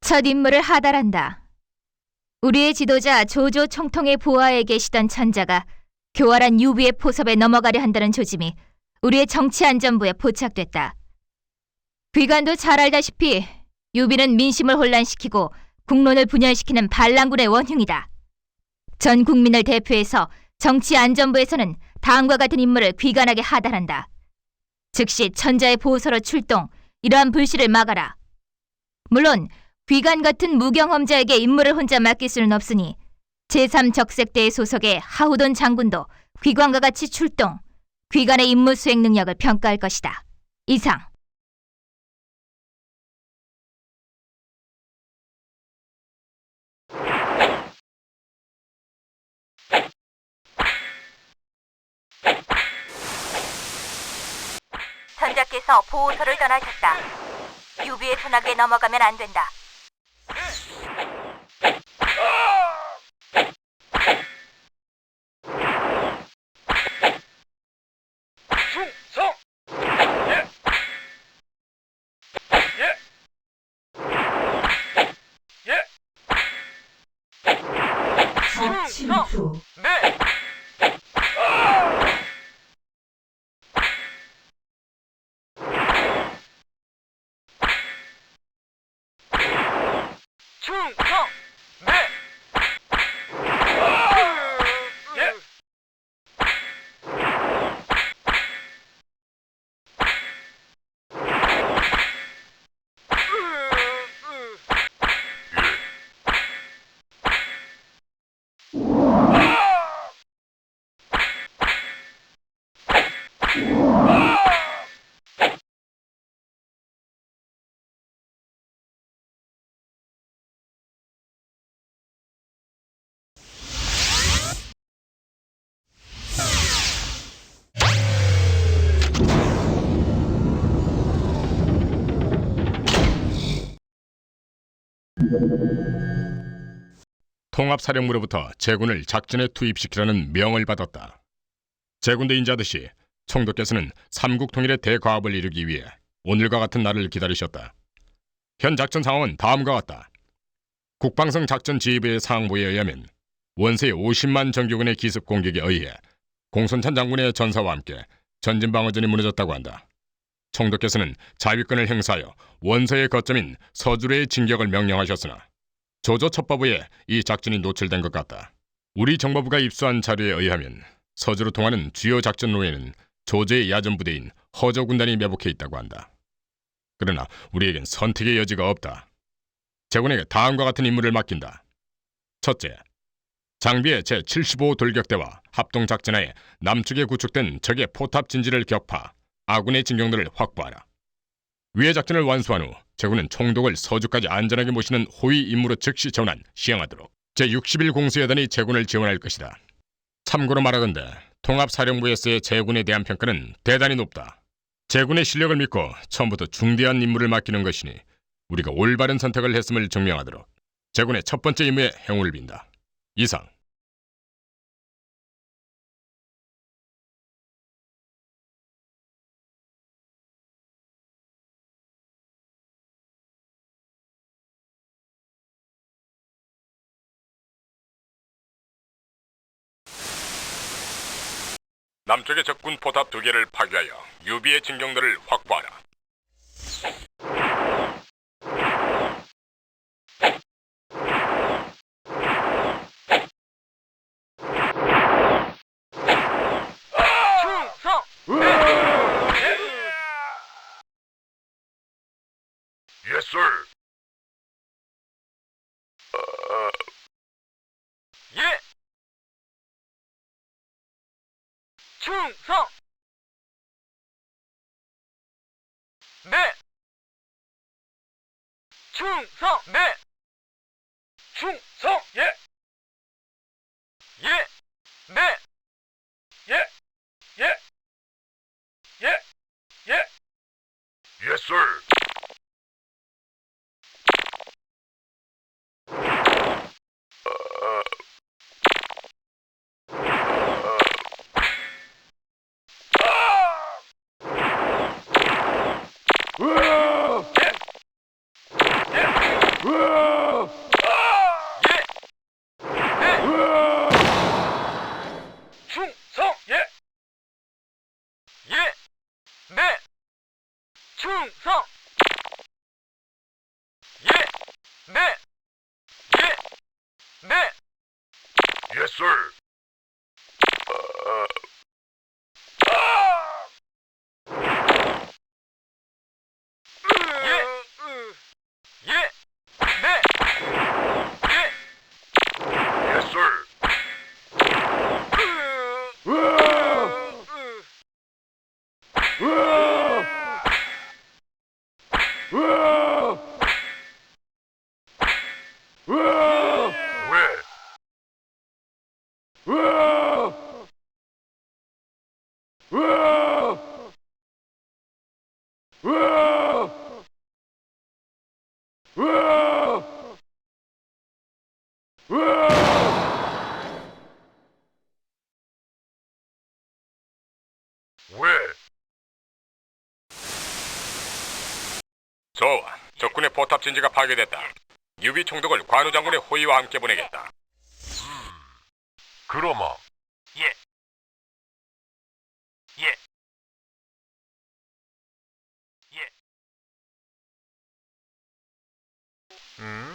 첫 임무를 하달한다. 우리의 지도자 조조 총통의 보아에 계시던 천자가 교활한 유비의 포섭에 넘어가려 한다는 조짐이 우리의 정치 안전부에 포착됐다. 귀관도 잘 알다시피 유비는 민심을 혼란시키고 국론을 분열시키는 반란군의 원흉이다. 전 국민을 대표해서 정치 안전부에서는 다음과 같은 임무를 귀관하게 하달한다. 즉시 천자의 보호서로 출동, 이러한 불씨를 막아라. 물론 귀관 같은 무경험자에게 임무를 혼자 맡길 수는 없으니 제3적색대의 소속의 하우돈 장군도 귀관과 같이 출동, 귀관의 임무 수행 능력을 평가할 것이다. 이상. 전자께서 보호소를 떠나셨다. 유비의 손아귀에 넘어가면 안 된다. 충성! 예! 예! 예! 충성! 네! 충성! 통합사령부로부터 제군을 작전에 투입시키라는 명을 받았다. 제군대 인자듯이 총독께서는 삼국 통일의 대과업을 이루기 위해 오늘과 같은 날을 기다리셨다. 현 작전 상황은 다음과 같다. 국방성 작전 지휘부의 상보에 의하면 원세의 50만 정규군의 기습 공격에 의해 공손찬 장군의 전사와 함께 전진 방어전이 무너졌다고 한다. 총독께서는 자위권을 행사하여 원서의 거점인 서주로의 진격을 명령하셨으나 조조 첩보부에 이 작전이 노출된 것 같다. 우리 정보부가 입수한 자료에 의하면 서주로 통하는 주요 작전로에는 조조의 야전 부대인 허저 군단이 매복해 있다고 한다. 그러나 우리에겐 선택의 여지가 없다. 제군에게 다음과 같은 임무를 맡긴다. 첫째, 장비의 제75 돌격대와 합동 작전하에 남측에 구축된 적의 포탑 진지를 격파, 아군의 진경들을 확보하라. 위의 작전을 완수한 후 제군은 총독을 서주까지 안전하게 모시는 호위 임무로 즉시 전환 시행하도록 제61 공수여단이 제군을 지원할 것이다. 참고로 말하건대 통합사령부에서의 제군에 대한 평가는 대단히 높다. 제군의 실력을 믿고 처음부터 중대한 임무를 맡기는 것이니 우리가 올바른 선택을 했음을 증명하도록 제군의 첫 번째 임무에 행운을 빈다. 이상. 남쪽의 적군 포탑 두 개를 파괴하여 유비의 진경들을 확보하라. 충성! 네! Yes, sir. 예! 충성! 네! 충성! 네! 충성! 예! 예! 네! 예! 예! 예! 예! Yes, sir. 충성! 예! 네! 예! 네! Yes, sir. 예! 예! 네! 예! Yes, sir. 왜? 왜? 좋아. 적군의 포탑 진지가 파괴됐다. 유비 총독을 관우 장군의 호위와 함께 보내겠다. 그러마. 예! 예! 예! 음?